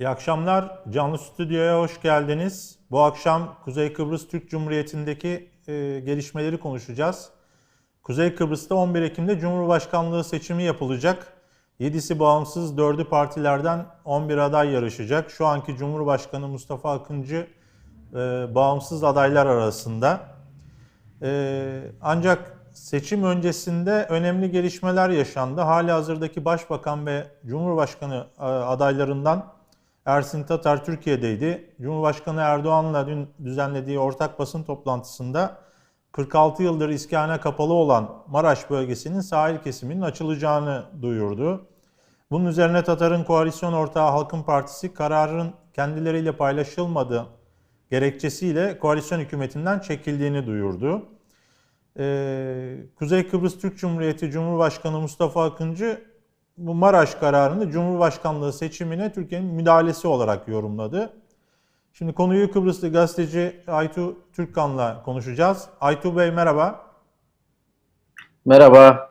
İyi akşamlar. Canlı stüdyoya hoş geldiniz. Bu akşam Kuzey Kıbrıs Türk Cumhuriyeti'ndeki e, gelişmeleri konuşacağız. Kuzey Kıbrıs'ta 11 Ekim'de Cumhurbaşkanlığı seçimi yapılacak. 7'si bağımsız, 4'ü partilerden 11 aday yarışacak. Şu anki Cumhurbaşkanı Mustafa Akıncı e, bağımsız adaylar arasında. E, ancak seçim öncesinde önemli gelişmeler yaşandı. Hali hazırdaki Başbakan ve Cumhurbaşkanı e, adaylarından Ersin Tatar Türkiye'deydi. Cumhurbaşkanı Erdoğan'la dün düzenlediği ortak basın toplantısında 46 yıldır iskana kapalı olan Maraş bölgesinin sahil kesiminin açılacağını duyurdu. Bunun üzerine Tatar'ın koalisyon ortağı Halkın Partisi kararın kendileriyle paylaşılmadığı gerekçesiyle koalisyon hükümetinden çekildiğini duyurdu. Ee, Kuzey Kıbrıs Türk Cumhuriyeti Cumhurbaşkanı Mustafa Akıncı bu Maraş kararını Cumhurbaşkanlığı seçimine Türkiye'nin müdahalesi olarak yorumladı. Şimdi konuyu Kıbrıslı gazeteci Aytu Türkkan'la konuşacağız. Aytu Bey merhaba. Merhaba.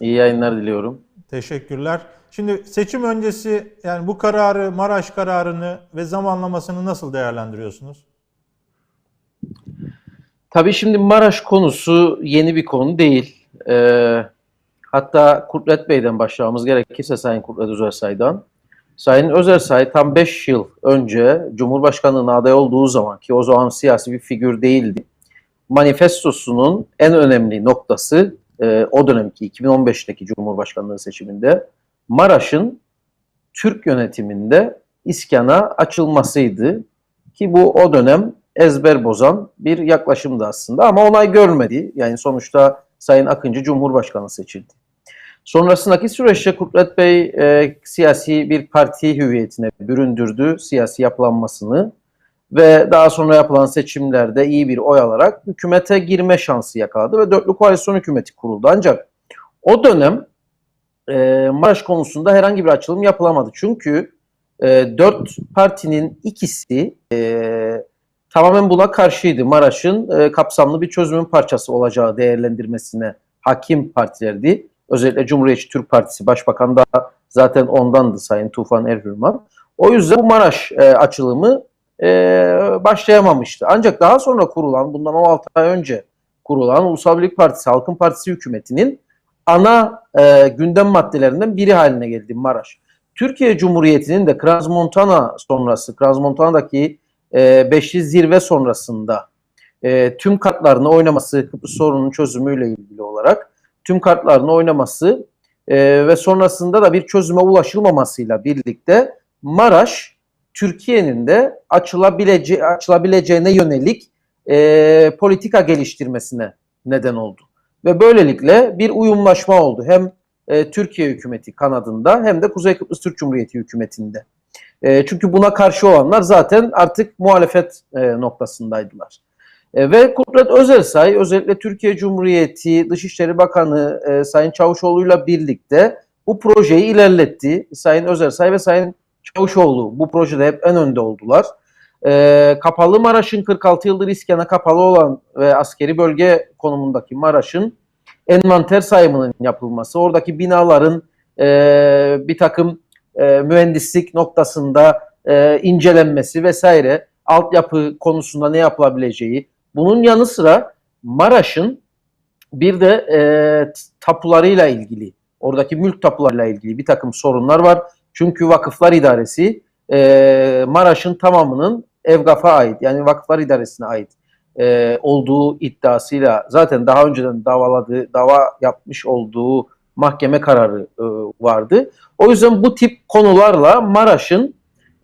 İyi yayınlar diliyorum. Teşekkürler. Şimdi seçim öncesi yani bu kararı, Maraş kararını ve zamanlamasını nasıl değerlendiriyorsunuz? Tabii şimdi Maraş konusu yeni bir konu değil. Ee, hatta Kurtlet Bey'den başlamamız gerekirse Sayın Kurtlet Özersay'dan. Sayın Özersay tam 5 yıl önce Cumhurbaşkanlığına aday olduğu zaman ki o zaman siyasi bir figür değildi. Manifestosunun en önemli noktası e, o dönemki 2015'teki Cumhurbaşkanlığı seçiminde Maraş'ın Türk yönetiminde iskana açılmasıydı. Ki bu o dönem ezber bozan bir yaklaşımdı aslında ama onay görmedi. Yani sonuçta Sayın Akıncı Cumhurbaşkanı seçildi. Sonrasındaki süreçte Kudret Bey e, siyasi bir parti hüviyetine büründürdü siyasi yapılanmasını ve daha sonra yapılan seçimlerde iyi bir oy alarak hükümete girme şansı yakaladı ve dörtlü koalisyon hükümeti kuruldu. Ancak o dönem e, Maraş konusunda herhangi bir açılım yapılamadı. Çünkü e, dört partinin ikisi e, tamamen buna karşıydı. Maraş'ın e, kapsamlı bir çözümün parçası olacağı değerlendirmesine hakim partilerdi. Özellikle Cumhuriyetçi Türk Partisi Başbakan da zaten ondandı Sayın Tufan Erhürman. O yüzden bu Maraş e, açılımı e, başlayamamıştı. Ancak daha sonra kurulan, bundan 16 ay önce kurulan Ulusal Birlik Partisi, Halkın Partisi hükümetinin ana e, gündem maddelerinden biri haline geldi Maraş. Türkiye Cumhuriyeti'nin de Krans-Montana sonrası, Krans-Montana'daki e, Beşli Zirve sonrasında e, tüm kartlarını oynaması, Kıbrıs sorunun çözümüyle ilgili olarak tüm kartlarını oynaması e, ve sonrasında da bir çözüme ulaşılmamasıyla birlikte Maraş, Türkiye'nin de açılabilece açılabileceğine yönelik e, politika geliştirmesine neden oldu. Ve böylelikle bir uyumlaşma oldu. Hem e, Türkiye hükümeti kanadında hem de Kuzey Kıbrıs Türk Cumhuriyeti hükümetinde. E, çünkü buna karşı olanlar zaten artık muhalefet e, noktasındaydılar. E, ve Kudret Özersay özellikle Türkiye Cumhuriyeti Dışişleri Bakanı e, Sayın Çavuşoğlu'yla birlikte bu projeyi ilerletti. Sayın Özersay ve Sayın Çavuşoğlu bu projede hep en önde oldular. E, kapalı Maraş'ın 46 yıldır iskana kapalı olan ve askeri bölge konumundaki Maraş'ın envanter sayımının yapılması, oradaki binaların e, bir takım e, mühendislik noktasında e, incelenmesi vesaire, altyapı konusunda ne yapılabileceği, bunun yanı sıra Maraş'ın bir de e, tapularıyla ilgili, oradaki mülk tapularıyla ilgili bir takım sorunlar var. Çünkü Vakıflar İdaresi e, Maraş'ın tamamının Evgaf'a ait, yani Vakıflar İdaresi'ne ait e, olduğu iddiasıyla zaten daha önceden davaladığı, dava yapmış olduğu mahkeme kararı e, vardı. O yüzden bu tip konularla Maraş'ın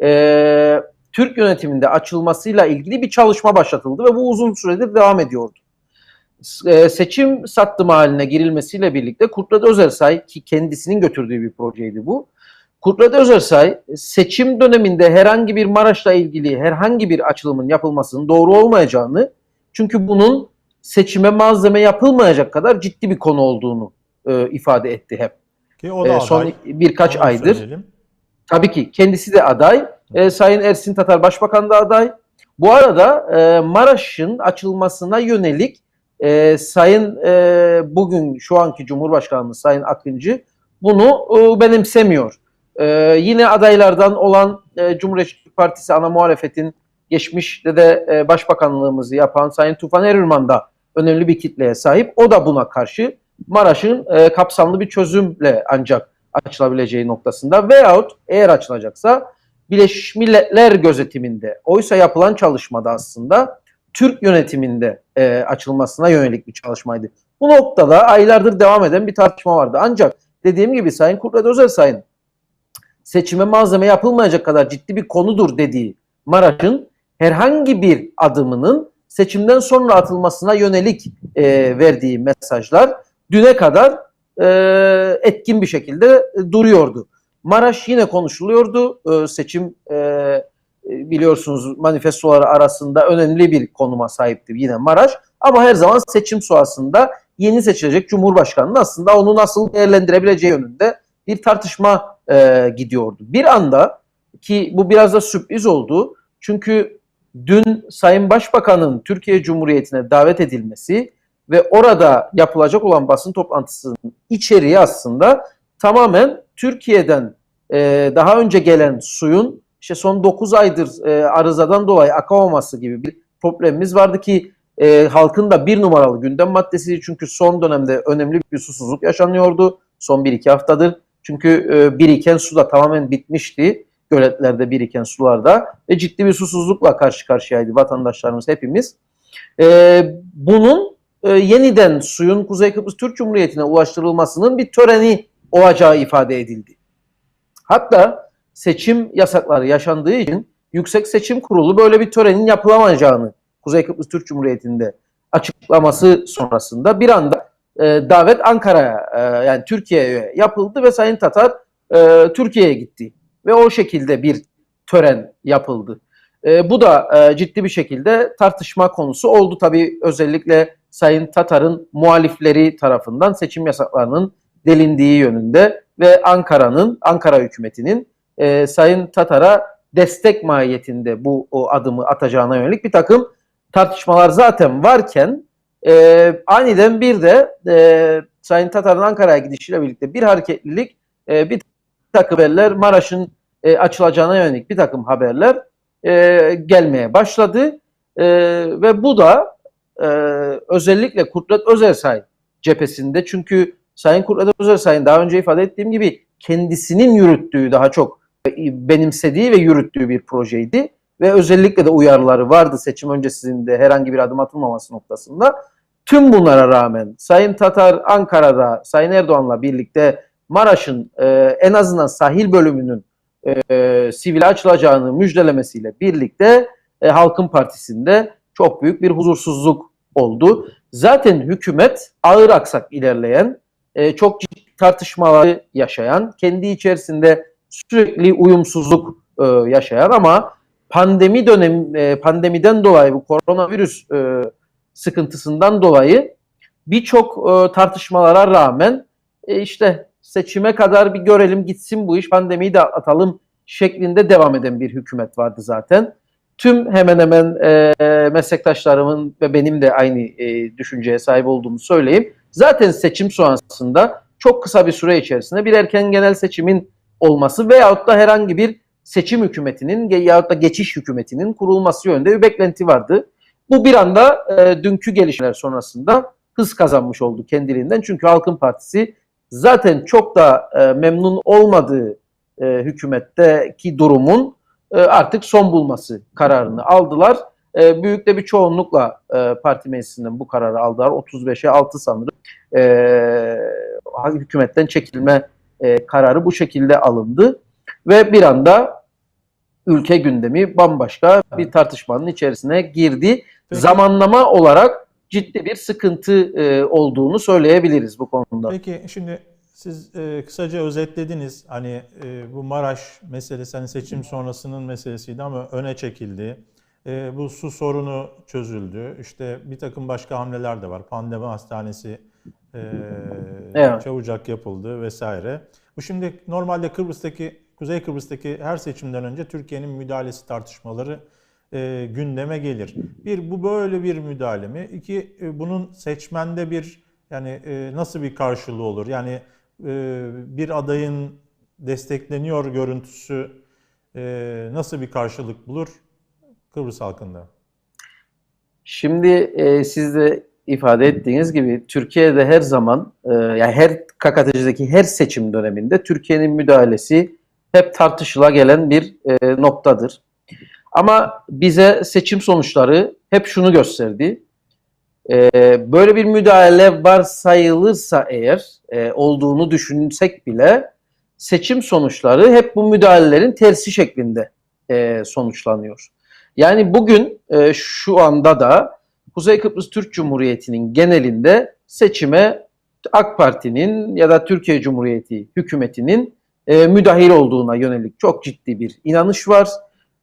e, Türk yönetiminde açılmasıyla ilgili bir çalışma başlatıldı ve bu uzun süredir devam ediyordu. E, seçim sattım haline girilmesiyle birlikte Kurtlat Özersay ki kendisinin götürdüğü bir projeydi bu. Kurtlat Özersay seçim döneminde herhangi bir Maraş'la ilgili herhangi bir açılımın yapılmasının doğru olmayacağını çünkü bunun seçime malzeme yapılmayacak kadar ciddi bir konu olduğunu e, ifade etti hep. Ki o da E, son aday. birkaç Onu aydır. söyleyelim. Tabii ki kendisi de aday. E, Sayın Ersin Tatar Başbakan da aday. Bu arada e, Maraş'ın açılmasına yönelik e, Sayın e, bugün şu anki Cumhurbaşkanımız Sayın Akıncı bunu e, benimsemiyor. E, yine adaylardan olan e, Cumhuriyetçi Partisi ana muhalefetin geçmişte de e, başbakanlığımızı yapan Sayın Tufan Erirman da önemli bir kitleye sahip. O da buna karşı Maraş'ın e, kapsamlı bir çözümle ancak açılabileceği noktasında veyahut eğer açılacaksa Birleşmiş Milletler gözetiminde oysa yapılan çalışmada aslında Türk yönetiminde e, açılmasına yönelik bir çalışmaydı. Bu noktada aylardır devam eden bir tartışma vardı. Ancak dediğim gibi Sayın Kudret Özersay'ın seçime malzeme yapılmayacak kadar ciddi bir konudur dediği Maraş'ın herhangi bir adımının seçimden sonra atılmasına yönelik e, verdiği mesajlar düne kadar e, etkin bir şekilde duruyordu. Maraş yine konuşuluyordu. E, seçim e, biliyorsunuz manifestoları arasında önemli bir konuma sahipti yine Maraş. Ama her zaman seçim sonrasında yeni seçilecek Cumhurbaşkanı'nın aslında onu nasıl değerlendirebileceği yönünde bir tartışma e, gidiyordu. Bir anda ki bu biraz da sürpriz oldu. Çünkü dün Sayın Başbakan'ın Türkiye Cumhuriyeti'ne davet edilmesi ve orada yapılacak olan basın toplantısının içeriği aslında tamamen Türkiye'den e, daha önce gelen suyun işte son 9 aydır e, arızadan dolayı akamaması gibi bir problemimiz vardı ki e, halkın da bir numaralı gündem maddesi çünkü son dönemde önemli bir susuzluk yaşanıyordu son 1-2 haftadır. Çünkü e, biriken su da tamamen bitmişti göletlerde biriken sularda ve ciddi bir susuzlukla karşı karşıyaydı vatandaşlarımız hepimiz. E, bunun e, yeniden suyun Kuzey Kıbrıs Türk Cumhuriyeti'ne ulaştırılmasının bir töreni olacağı ifade edildi. Hatta seçim yasakları yaşandığı için Yüksek Seçim Kurulu böyle bir törenin yapılamayacağını Kuzey Kıbrıs Türk Cumhuriyeti'nde açıklaması sonrasında bir anda e, davet Ankara'ya e, yani Türkiye'ye yapıldı ve Sayın Tatar e, Türkiye'ye gitti ve o şekilde bir tören yapıldı. E, bu da e, ciddi bir şekilde tartışma konusu oldu tabii özellikle Sayın Tatar'ın muhalifleri tarafından seçim yasaklarının delindiği yönünde ve Ankara'nın, Ankara hükümetinin e, Sayın Tatar'a destek mahiyetinde bu o adımı atacağına yönelik bir takım tartışmalar zaten varken e, aniden bir de e, Sayın Tatar'ın Ankara'ya gidişiyle birlikte bir hareketlilik, e, bir takım haberler, Maraş'ın e, açılacağına yönelik bir takım haberler e, gelmeye başladı. E, ve bu da e, özellikle Kurtlat Özersay cephesinde çünkü Sayın Kurtlat Özersay'ın daha önce ifade ettiğim gibi kendisinin yürüttüğü daha çok benimsediği ve yürüttüğü bir projeydi ve özellikle de uyarıları vardı seçim öncesinde herhangi bir adım atılmaması noktasında. Tüm bunlara rağmen Sayın Tatar Ankara'da Sayın Erdoğan'la birlikte Maraş'ın e, en azından sahil bölümünün e, sivile açılacağını müjdelemesiyle birlikte e, Halkın Partisi'nde çok büyük bir huzursuzluk oldu. Zaten hükümet ağır aksak ilerleyen, e, çok ciddi tartışmaları yaşayan, kendi içerisinde sürekli uyumsuzluk e, yaşayan ama pandemi dönem e, pandemiden dolayı bu koronavirüs e, sıkıntısından dolayı birçok e, tartışmalara rağmen e, işte seçime kadar bir görelim gitsin bu iş pandemiyi de atalım şeklinde devam eden bir hükümet vardı zaten. Tüm hemen hemen e, meslektaşlarımın ve benim de aynı e, düşünceye sahip olduğumu söyleyeyim. Zaten seçim sonrasında çok kısa bir süre içerisinde bir erken genel seçimin olması veyahut da herhangi bir seçim hükümetinin yahut da geçiş hükümetinin kurulması yönünde bir beklenti vardı. Bu bir anda e, dünkü gelişmeler sonrasında hız kazanmış oldu kendiliğinden. Çünkü Halkın Partisi zaten çok da e, memnun olmadığı e, hükümetteki durumun e, artık son bulması kararını aldılar. E, büyük de bir çoğunlukla e, parti meclisinden bu kararı aldılar. 35'e 6 sanırım. E, hükümetten çekilme e, kararı bu şekilde alındı ve bir anda ülke gündemi bambaşka bir tartışmanın içerisine girdi. Peki. Zamanlama olarak ciddi bir sıkıntı e, olduğunu söyleyebiliriz bu konuda. Peki şimdi siz e, kısaca özetlediniz. Hani e, bu Maraş meselesi hani seçim sonrasının meselesiydi ama öne çekildi. E, bu su sorunu çözüldü. İşte bir takım başka hamleler de var. Pandemi hastanesi e, Evet. çabucak yapıldı vesaire. Bu şimdi normalde Kıbrıs'taki Kuzey Kıbrıs'taki her seçimden önce Türkiye'nin müdahalesi tartışmaları e, gündeme gelir. Bir bu böyle bir müdahale mi? İki e, bunun seçmende bir yani e, nasıl bir karşılığı olur? Yani e, bir adayın destekleniyor görüntüsü e, nasıl bir karşılık bulur Kıbrıs halkında? Şimdi e, siz de ifade ettiğiniz gibi Türkiye'de her zaman e, yani her KKTC'deki her seçim döneminde Türkiye'nin müdahalesi hep tartışıla gelen bir e, noktadır. Ama bize seçim sonuçları hep şunu gösterdi. E, böyle bir müdahale varsayılırsa eğer e, olduğunu düşünsek bile seçim sonuçları hep bu müdahalelerin tersi şeklinde e, sonuçlanıyor. Yani bugün e, şu anda da Kuzey Kıbrıs Türk Cumhuriyeti'nin genelinde seçime AK Parti'nin ya da Türkiye Cumhuriyeti hükümetinin e, müdahil olduğuna yönelik çok ciddi bir inanış var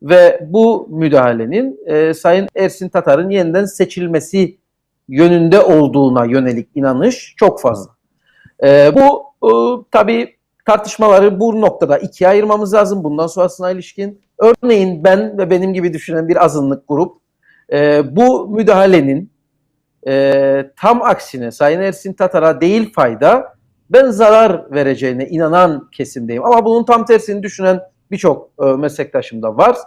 ve bu müdahalenin e, Sayın Ersin Tatar'ın yeniden seçilmesi yönünde olduğuna yönelik inanış çok fazla. E, bu e, tabii tartışmaları bu noktada ikiye ayırmamız lazım bundan sonrasına ilişkin. Örneğin ben ve benim gibi düşünen bir azınlık grup e, bu müdahalenin e, tam aksine Sayın Ersin Tatar'a değil fayda ben zarar vereceğine inanan kesimdeyim. Ama bunun tam tersini düşünen birçok e, meslektaşım da var.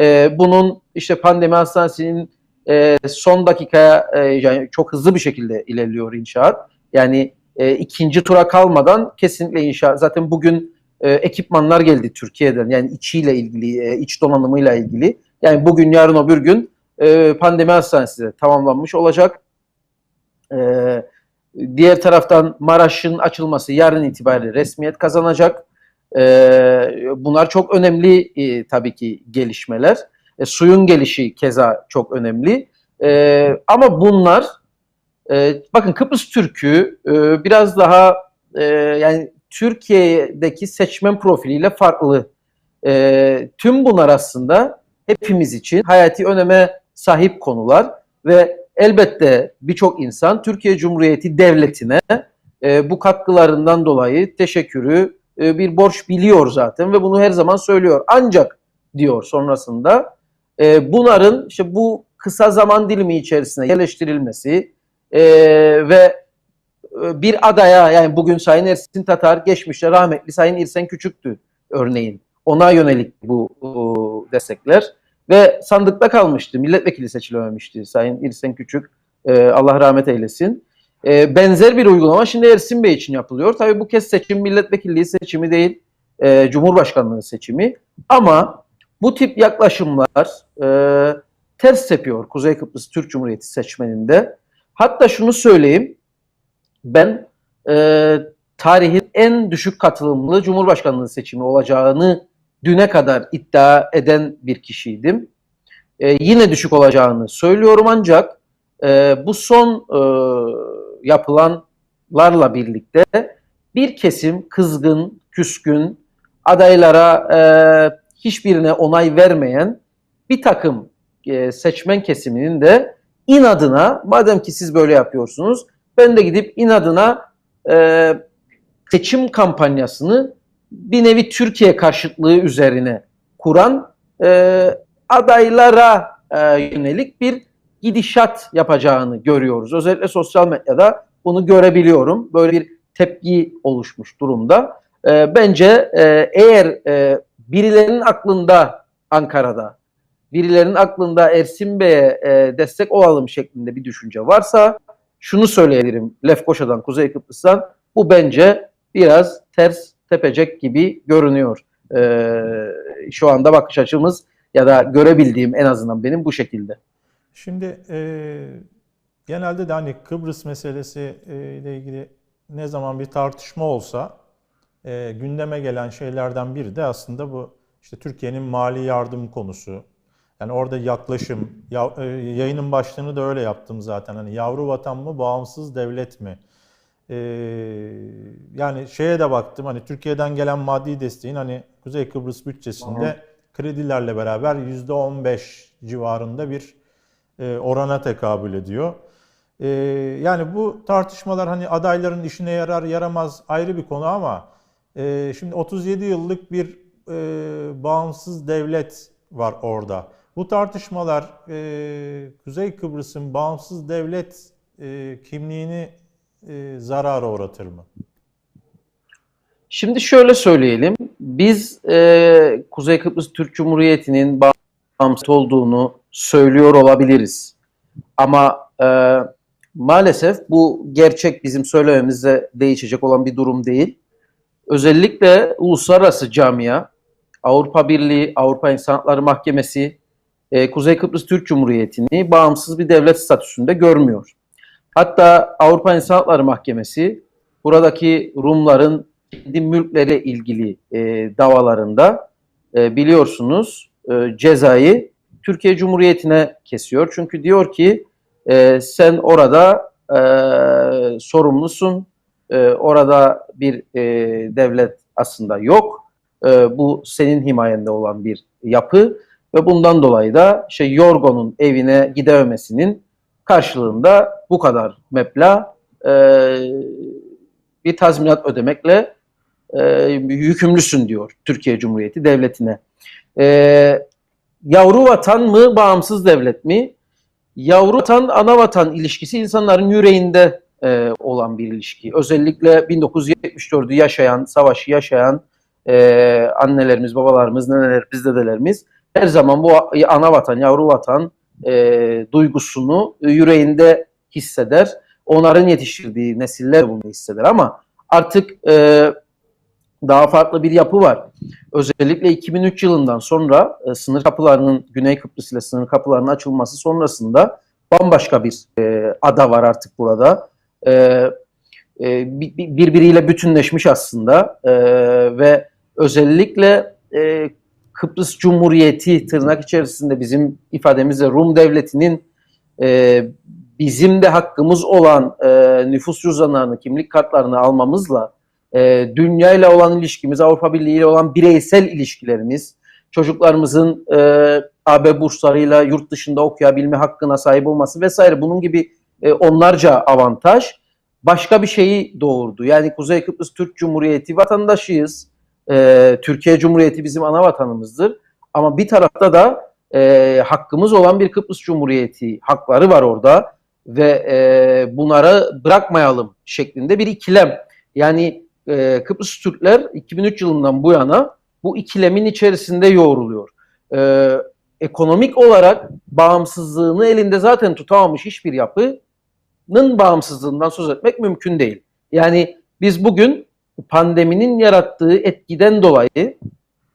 E, bunun işte pandemi hastanesinin e, son dakikaya e, yani çok hızlı bir şekilde ilerliyor inşaat. Yani e, ikinci tura kalmadan kesinlikle inşaat. Zaten bugün e, ekipmanlar geldi Türkiye'den. Yani içiyle ilgili, e, iç donanımıyla ilgili. Yani bugün yarın öbür gün e, pandemi hastanesi tamamlanmış olacak. E, diğer taraftan Maraş'ın açılması yarın itibariyle resmiyet kazanacak. E, bunlar çok önemli e, tabii ki gelişmeler. E, suyun gelişi keza çok önemli. E, ama bunlar e, bakın Kıbrıs Türk'ü e, biraz daha e, yani Türkiye'deki seçmen profiliyle farklı. E, tüm bunlar aslında hepimiz için hayati öneme sahip konular ve elbette birçok insan Türkiye Cumhuriyeti Devleti'ne e, bu katkılarından dolayı teşekkürü e, bir borç biliyor zaten ve bunu her zaman söylüyor. Ancak diyor sonrasında e, bunların işte bu kısa zaman dilimi içerisine yerleştirilmesi e, ve bir adaya yani bugün Sayın Ersin Tatar geçmişte rahmetli Sayın İrsen Küçük'tü örneğin. Ona yönelik bu e, destekler ve sandıkta kalmıştı. Milletvekili seçilememişti Sayın İrsen Küçük. E, Allah rahmet eylesin. E, benzer bir uygulama şimdi Ersin Bey için yapılıyor. Tabii bu kez seçim milletvekilliği seçimi değil, e, Cumhurbaşkanlığı seçimi. Ama bu tip yaklaşımlar e, ters tepiyor Kuzey Kıbrıs Türk Cumhuriyeti seçmeninde. Hatta şunu söyleyeyim, ben e, tarihin en düşük katılımlı Cumhurbaşkanlığı seçimi olacağını düne kadar iddia eden bir kişiydim. E, yine düşük olacağını söylüyorum ancak e, bu son e, yapılanlarla birlikte bir kesim kızgın, küskün, adaylara e, hiçbirine onay vermeyen bir takım e, seçmen kesiminin de inadına madem ki siz böyle yapıyorsunuz ben de gidip inadına e, seçim kampanyasını bir nevi Türkiye karşıtlığı üzerine kuran e, adaylara e, yönelik bir gidişat yapacağını görüyoruz. Özellikle sosyal medyada bunu görebiliyorum. Böyle bir tepki oluşmuş durumda. E, bence e, eğer e, birilerinin aklında Ankara'da, birilerinin aklında Ersin Bey'e e, destek olalım şeklinde bir düşünce varsa şunu söyleyebilirim Lefkoşa'dan, Kuzey Kıbrıs'tan bu bence biraz ters tepecek gibi görünüyor. Ee, şu anda bakış açımız ya da görebildiğim en azından benim bu şekilde. Şimdi e, genelde de hani Kıbrıs meselesi e, ile ilgili ne zaman bir tartışma olsa e, gündeme gelen şeylerden biri de aslında bu işte Türkiye'nin mali yardım konusu. Yani orada yaklaşım, ya, e, yayının başlığını da öyle yaptım zaten. Hani yavru vatan mı, bağımsız devlet mi? E, yani şeye de baktım hani Türkiye'den gelen maddi desteğin hani Kuzey Kıbrıs bütçesinde Hı. kredilerle beraber %15 civarında bir e, orana tekabül ediyor. E, yani bu tartışmalar hani adayların işine yarar yaramaz ayrı bir konu ama e, şimdi 37 yıllık bir e, bağımsız devlet var orada. Bu tartışmalar e, Kuzey Kıbrıs'ın bağımsız devlet e, kimliğini e, zarara uğratır mı? Şimdi şöyle söyleyelim. Biz e, Kuzey Kıbrıs Türk Cumhuriyeti'nin bağımsız olduğunu söylüyor olabiliriz. Ama e, maalesef bu gerçek bizim söylememizle değişecek olan bir durum değil. Özellikle uluslararası camia, Avrupa Birliği, Avrupa İnsan Hakları Mahkemesi, e, Kuzey Kıbrıs Türk Cumhuriyeti'ni bağımsız bir devlet statüsünde görmüyor. Hatta Avrupa İnsan Hakları Mahkemesi buradaki Rumların kendi mülkleriyle ilgili e, davalarında e, biliyorsunuz e, cezayı Türkiye Cumhuriyeti'ne kesiyor. Çünkü diyor ki e, sen orada e, sorumlusun, e, orada bir e, devlet aslında yok. E, bu senin himayende olan bir yapı ve bundan dolayı da şey Yorgo'nun evine gidememesinin karşılığında bu kadar meblağ e, bir tazminat ödemekle e, yükümlüsün diyor Türkiye Cumhuriyeti devletine. E, yavru vatan mı, bağımsız devlet mi? Yavru vatan, ana vatan ilişkisi insanların yüreğinde e, olan bir ilişki. Özellikle 1974'ü yaşayan, savaşı yaşayan e, annelerimiz, babalarımız, nenelerimiz, dedelerimiz her zaman bu ana vatan, yavru vatan e, duygusunu yüreğinde hisseder. Onların yetiştirdiği nesiller bunu hisseder ama artık e, daha farklı bir yapı var. Özellikle 2003 yılından sonra e, sınır kapılarının Güney Kıbrıs ile sınır kapılarının açılması sonrasında bambaşka bir e, ada var artık burada. E, e, bi- bi- birbiriyle bütünleşmiş aslında e, ve özellikle e, Kıbrıs Cumhuriyeti tırnak içerisinde bizim ifademizle Rum Devleti'nin e, bizim de hakkımız olan e, nüfus cüzdanlarını, kimlik kartlarını almamızla e, dünya ile olan ilişkimiz, Avrupa Birliği ile olan bireysel ilişkilerimiz, çocuklarımızın e, AB burslarıyla yurt dışında okuyabilme hakkına sahip olması vesaire bunun gibi e, onlarca avantaj başka bir şeyi doğurdu. Yani Kuzey Kıbrıs Türk Cumhuriyeti vatandaşıyız. E, Türkiye Cumhuriyeti bizim ana vatanımızdır. Ama bir tarafta da e, hakkımız olan bir Kıbrıs Cumhuriyeti hakları var orada ve e, bunları bırakmayalım şeklinde bir ikilem. Yani e, Kıbrıs Türkler 2003 yılından bu yana bu ikilemin içerisinde yoğruluyor. E, ekonomik olarak bağımsızlığını elinde zaten tutamamış hiçbir yapının bağımsızlığından söz etmek mümkün değil. Yani biz bugün pandeminin yarattığı etkiden dolayı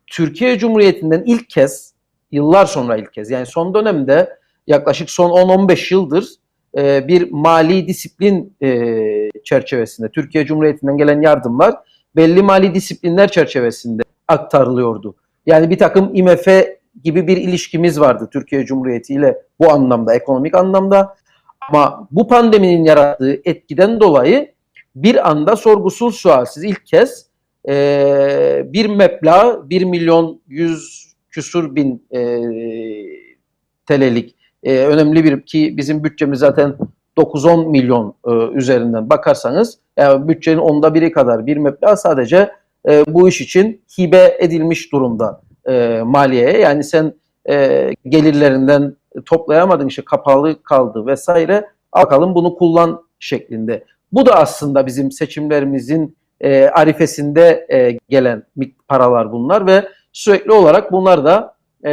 Türkiye Cumhuriyeti'nden ilk kez, yıllar sonra ilk kez yani son dönemde yaklaşık son 10-15 yıldır e, bir mali disiplin e, çerçevesinde Türkiye Cumhuriyeti'nden gelen yardımlar belli mali disiplinler çerçevesinde aktarılıyordu. Yani bir takım IMF gibi bir ilişkimiz vardı Türkiye Cumhuriyeti ile bu anlamda, ekonomik anlamda. Ama bu pandeminin yarattığı etkiden dolayı bir anda sorgusuz sualsiz ilk kez e, bir meblağ 1 milyon 100 küsur bin e, TL'lik e, önemli bir ki bizim bütçemiz zaten 9-10 milyon e, üzerinden bakarsanız yani bütçenin onda biri kadar bir meblağ sadece e, bu iş için hibe edilmiş durumda e, maliyeye. Yani sen e, gelirlerinden toplayamadın işte kapalı kaldı vesaire bakalım bunu kullan şeklinde. Bu da aslında bizim seçimlerimizin e, arifesinde e, gelen paralar bunlar ve sürekli olarak bunlar da e,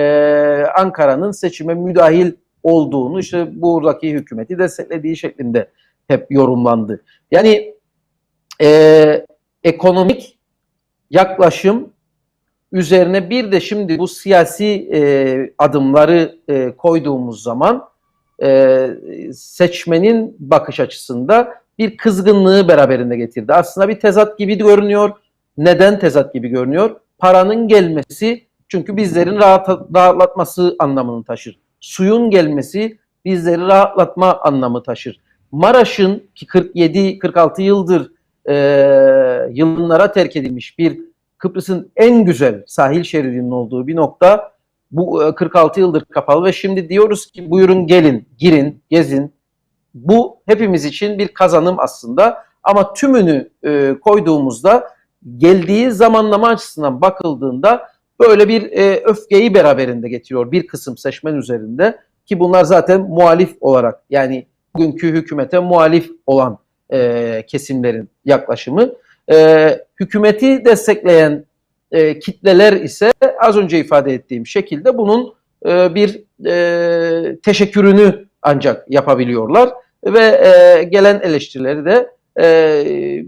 Ankara'nın seçime müdahil olduğunu işte buradaki hükümeti desteklediği şeklinde hep yorumlandı. Yani e, ekonomik yaklaşım üzerine bir de şimdi bu siyasi e, adımları e, koyduğumuz zaman e, seçmenin bakış açısında bir kızgınlığı beraberinde getirdi. Aslında bir tezat gibi görünüyor. Neden tezat gibi görünüyor? Paranın gelmesi çünkü bizlerin rahat, rahatlatması anlamını taşır. Suyun gelmesi bizleri rahatlatma anlamı taşır. Maraş'ın ki 47-46 yıldır e, yıllara terk edilmiş bir Kıbrıs'ın en güzel sahil şeridinin olduğu bir nokta bu e, 46 yıldır kapalı ve şimdi diyoruz ki buyurun gelin, girin, gezin. Bu hepimiz için bir kazanım aslında. Ama tümünü e, koyduğumuzda geldiği zamanlama açısından bakıldığında böyle bir e, öfkeyi beraberinde getiriyor bir kısım seçmen üzerinde. Ki bunlar zaten muhalif olarak yani bugünkü hükümete muhalif olan e, kesimlerin yaklaşımı. E, hükümeti destekleyen e, kitleler ise az önce ifade ettiğim şekilde bunun e, bir e, teşekkürünü ancak yapabiliyorlar ve e, gelen eleştirileri de e,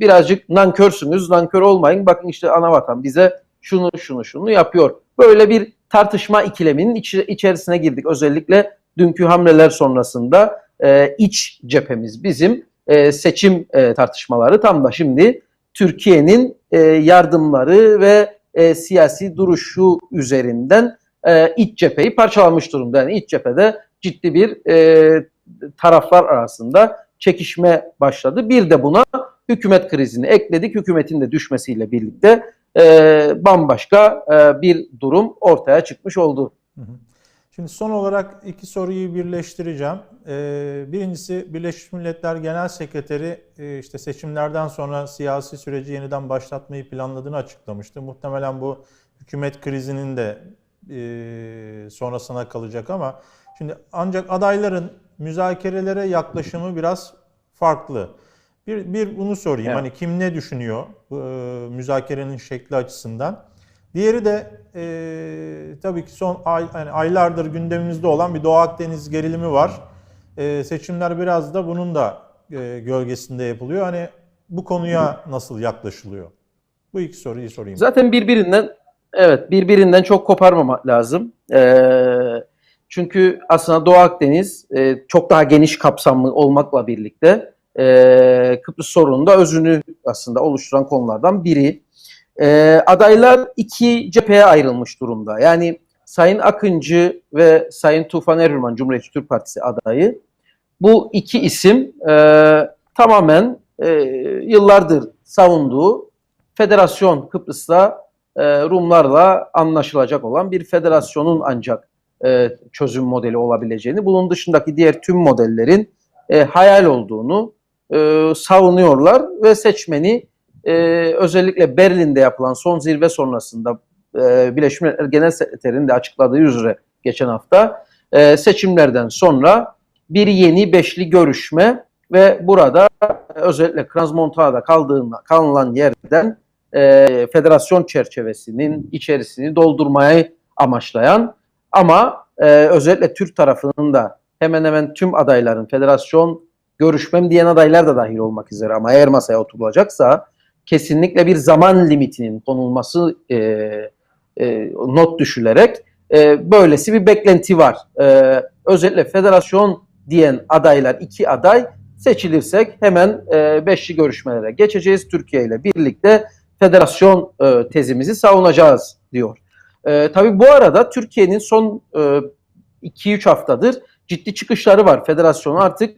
birazcık nankörsünüz, nankör olmayın. Bakın işte anavatan bize şunu şunu şunu yapıyor. Böyle bir tartışma ikileminin içi- içerisine girdik. Özellikle dünkü hamleler sonrasında e, iç cephemiz bizim e, seçim e, tartışmaları tam da şimdi Türkiye'nin e, yardımları ve e, siyasi duruşu üzerinden e, iç cepheyi parçalamış durumda. Yani iç cephede ciddi bir e, taraflar arasında çekişme başladı. Bir de buna hükümet krizini ekledik. Hükümetin de düşmesiyle birlikte e, bambaşka e, bir durum ortaya çıkmış oldu. Şimdi son olarak iki soruyu birleştireceğim. Ee, birincisi Birleşmiş Milletler Genel Sekreteri e, işte seçimlerden sonra siyasi süreci yeniden başlatmayı planladığını açıklamıştı. Muhtemelen bu hükümet krizinin de e, sonrasına kalacak ama şimdi ancak adayların müzakerelere yaklaşımı biraz farklı. Bir, bir bunu sorayım. Evet. Hani kim ne düşünüyor e, müzakerenin şekli açısından? Diğeri de e, tabii ki son ay, yani aylardır gündemimizde olan bir Doğu Akdeniz gerilimi var. E, seçimler biraz da bunun da e, gölgesinde yapılıyor. Hani bu konuya nasıl yaklaşılıyor? Bu iki soruyu sorayım. Zaten birbirinden evet birbirinden çok koparmamak lazım. Ee, çünkü aslında Doğu Akdeniz e, çok daha geniş kapsamlı olmakla birlikte e, Kıbrıs sorunun da özünü aslında oluşturan konulardan biri. E, adaylar iki cepheye ayrılmış durumda. Yani Sayın Akıncı ve Sayın Tufan Erhürman Cumhuriyetçi Türk Partisi adayı. Bu iki isim e, tamamen e, yıllardır savunduğu federasyon Kıbrıs'ta e, Rumlarla anlaşılacak olan bir federasyonun ancak e, çözüm modeli olabileceğini, bunun dışındaki diğer tüm modellerin e, hayal olduğunu e, savunuyorlar ve seçmeni e, özellikle Berlin'de yapılan son zirve sonrasında e, Birleşmiş Milletler Genel Sekreterinin de açıkladığı üzere geçen hafta e, seçimlerden sonra bir yeni beşli görüşme ve burada özellikle Krasmontra'da kaldığında kalınan yerden e, federasyon çerçevesinin içerisini doldurmayı amaçlayan ama e, özellikle Türk tarafının da hemen hemen tüm adayların federasyon görüşmem diyen adaylar da dahil olmak üzere ama eğer masaya oturulacaksa kesinlikle bir zaman limitinin konulması e, e, not düşülerek e, böylesi bir beklenti var. E, özellikle federasyon diyen adaylar iki aday seçilirsek hemen e, beşli görüşmelere geçeceğiz. Türkiye ile birlikte federasyon e, tezimizi savunacağız diyor. E, tabii bu arada Türkiye'nin son e, 2-3 haftadır ciddi çıkışları var. Federasyonu artık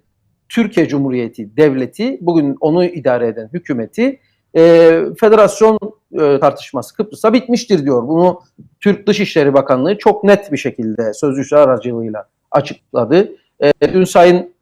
Türkiye Cumhuriyeti Devleti, bugün onu idare eden hükümeti e, federasyon e, tartışması Kıbrıs'a bitmiştir diyor. Bunu Türk Dışişleri Bakanlığı çok net bir şekilde sözcüsü aracılığıyla açıkladı. E, dün Sayın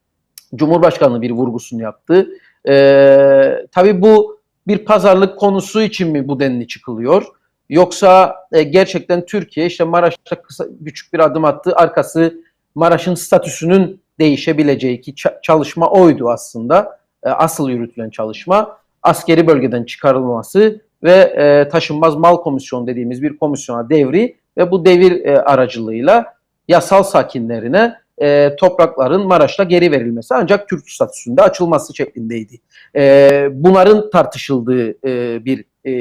Cumhurbaşkanı bir vurgusunu yaptı. E, tabii bu bir pazarlık konusu için mi bu denli çıkılıyor? Yoksa e, gerçekten Türkiye işte Maraş'ta kısa, küçük bir adım attı. Arkası Maraş'ın statüsünün değişebileceği ki ça- çalışma oydu aslında. E, asıl yürütülen çalışma askeri bölgeden çıkarılması ve e, taşınmaz mal komisyonu dediğimiz bir komisyona devri ve bu devir e, aracılığıyla yasal sakinlerine e, toprakların Maraş'ta geri verilmesi ancak Türk statüsünde açılması şeklindeydi. E, bunların tartışıldığı e, bir e,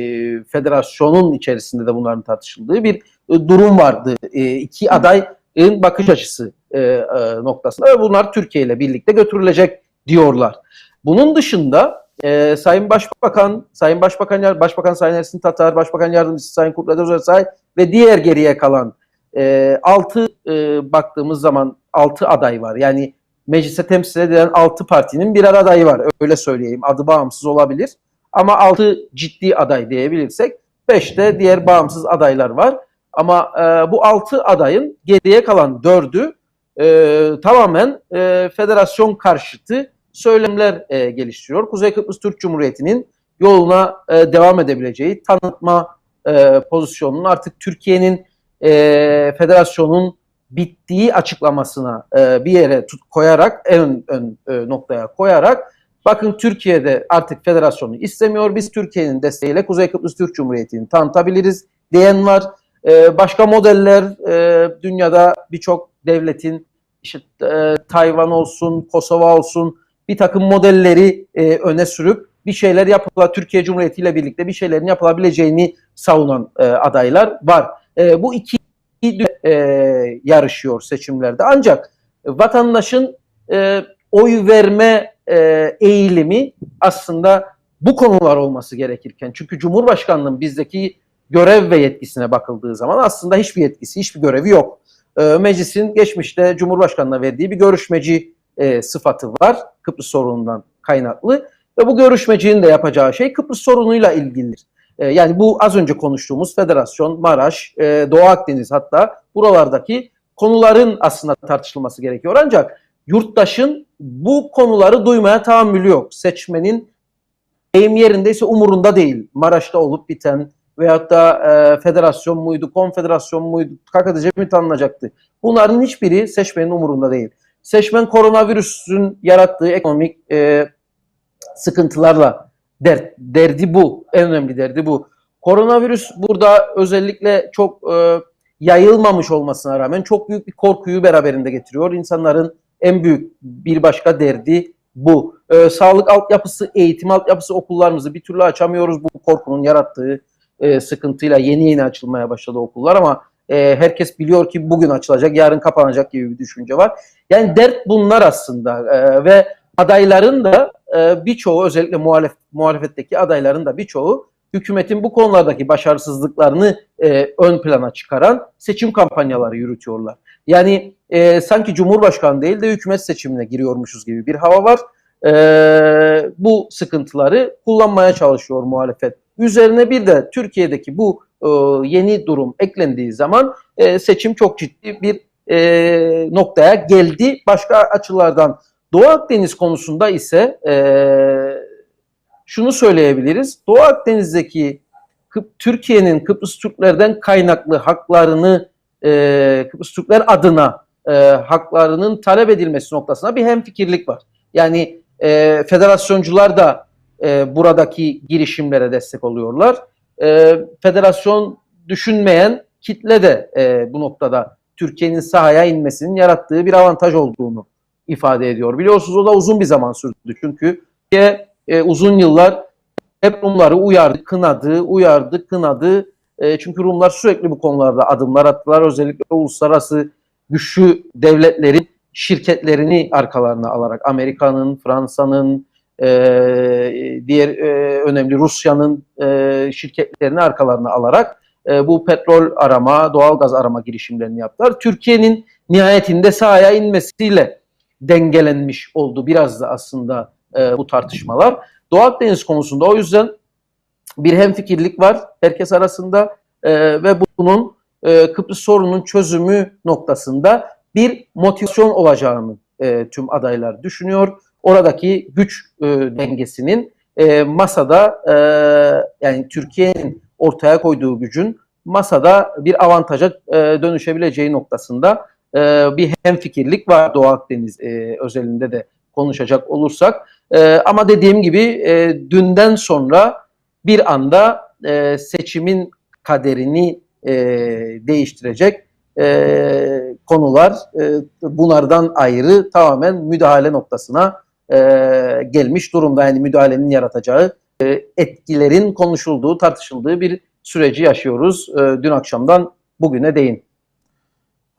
federasyonun içerisinde de bunların tartışıldığı bir e, durum vardı. E, iki adayın bakış açısı e, e, noktasında ve bunlar Türkiye ile birlikte götürülecek diyorlar. Bunun dışında e, Sayın Başbakan, Sayın Başbakan, Başbakan Sayın Ersin Tatar, Başbakan Yardımcısı Sayın Kutlat Özersay ve diğer geriye kalan e, 6 baktığımız zaman 6 aday var. Yani meclise temsil edilen 6 partinin birer adayı var. Öyle söyleyeyim. Adı bağımsız olabilir. Ama 6 ciddi aday diyebilirsek 5 de diğer bağımsız adaylar var. Ama e, bu 6 adayın geriye kalan 4'ü e, tamamen e, federasyon karşıtı söylemler e, geliştiriyor. Kuzey Kıbrıs Türk Cumhuriyeti'nin yoluna e, devam edebileceği tanıtma e, pozisyonunun artık Türkiye'nin e, federasyonun bittiği açıklamasına e, bir yere tut, koyarak en ön e, noktaya koyarak bakın Türkiye'de artık federasyonu istemiyor. Biz Türkiye'nin desteğiyle Kuzey Kıbrıs Türk Cumhuriyeti'ni tanıtabiliriz diyen var. E, başka modeller e, dünyada birçok devletin işte e, Tayvan olsun, Kosova olsun bir takım modelleri e, öne sürüp bir şeyler yapıla Türkiye Cumhuriyeti ile birlikte bir şeylerin yapılabileceğini savunan e, adaylar var. E, bu iki e, yarışıyor seçimlerde. Ancak vatandaşın e, oy verme e, eğilimi aslında bu konular olması gerekirken. Çünkü Cumhurbaşkanlığının bizdeki görev ve yetkisine bakıldığı zaman aslında hiçbir yetkisi, hiçbir görevi yok. E, meclisin geçmişte Cumhurbaşkanı'na verdiği bir görüşmeci e, sıfatı var Kıbrıs sorunundan kaynaklı ve bu görüşmecinin de yapacağı şey Kıbrıs sorunuyla ilgilidir. E, yani bu az önce konuştuğumuz Federasyon, Maraş, e, Doğu Akdeniz hatta buralardaki konuların aslında tartışılması gerekiyor. Ancak yurttaşın bu konuları duymaya tahammülü yok. Seçmenin deyim yerindeyse umurunda değil. Maraş'ta olup biten veyahut da e, federasyon muydu, konfederasyon muydu, KKTC mi tanınacaktı? Bunların hiçbiri seçmenin umurunda değil. Seçmen koronavirüsün yarattığı ekonomik e, sıkıntılarla dert, derdi bu. En önemli derdi bu. Koronavirüs burada özellikle çok e, yayılmamış olmasına rağmen çok büyük bir korkuyu beraberinde getiriyor. İnsanların en büyük bir başka derdi bu. E, sağlık altyapısı, eğitim altyapısı okullarımızı bir türlü açamıyoruz. Bu korkunun yarattığı e, sıkıntıyla yeni yeni açılmaya başladı okullar ama e, herkes biliyor ki bugün açılacak, yarın kapanacak gibi bir düşünce var. Yani dert bunlar aslında e, ve adayların da e, birçoğu özellikle muhalef, muhalefetteki adayların da birçoğu hükümetin bu konulardaki başarısızlıklarını e, ön plana çıkaran seçim kampanyaları yürütüyorlar. Yani e, sanki Cumhurbaşkanı değil de hükümet seçimine giriyormuşuz gibi bir hava var. E, bu sıkıntıları kullanmaya çalışıyor muhalefet. Üzerine bir de Türkiye'deki bu e, yeni durum eklendiği zaman e, seçim çok ciddi bir e, noktaya geldi. Başka açılardan Doğu Akdeniz konusunda ise e, şunu söyleyebiliriz. Doğu Akdeniz'deki Kıp- Türkiye'nin Kıbrıs Türklerden kaynaklı haklarını e, Kıbrıs Türkler adına e, haklarının talep edilmesi noktasına bir hemfikirlik var. Yani e, federasyoncular da e, buradaki girişimlere destek oluyorlar. E, federasyon düşünmeyen kitle de e, bu noktada Türkiye'nin sahaya inmesinin yarattığı bir avantaj olduğunu ifade ediyor. Biliyorsunuz o da uzun bir zaman sürdü. Çünkü Türkiye e, uzun yıllar hep Rumları uyardı, kınadı, uyardı, kınadı. E, çünkü Rumlar sürekli bu konularda adımlar attılar. Özellikle uluslararası güçlü devletlerin şirketlerini arkalarına alarak Amerika'nın, Fransa'nın, e, diğer e, önemli Rusya'nın e, şirketlerini arkalarına alarak e, bu petrol arama, doğalgaz arama girişimlerini yaptılar. Türkiye'nin nihayetinde sahaya inmesiyle dengelenmiş oldu biraz da aslında e, bu tartışmalar. Doğu Akdeniz konusunda o yüzden bir hemfikirlik var herkes arasında e, ve bunun e, Kıbrıs sorunun çözümü noktasında bir motivasyon olacağını e, tüm adaylar düşünüyor. Oradaki güç e, dengesinin e, masada e, yani Türkiye'nin ortaya koyduğu gücün masada bir avantaja e, dönüşebileceği noktasında e, bir hemfikirlik var Doğu Akdeniz e, özelinde de konuşacak olursak. E, ama dediğim gibi e, dünden sonra bir anda e, seçimin kaderini e, değiştirecek e, konular e, bunlardan ayrı tamamen müdahale noktasına e, gelmiş durumda. Yani müdahalenin yaratacağı e, etkilerin konuşulduğu, tartışıldığı bir süreci yaşıyoruz. E, dün akşamdan bugüne değin.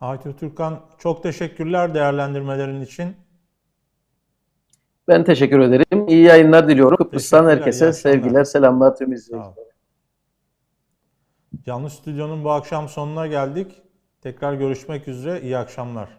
Aytül Türkan çok teşekkürler değerlendirmelerin için. Ben teşekkür ederim. İyi yayınlar diliyorum. Kıbrıs'tan herkese sevgiler, selamlar tüm izleyiciler. Sağ olun. Canlı Stüdyo'nun bu akşam sonuna geldik. Tekrar görüşmek üzere. İyi akşamlar.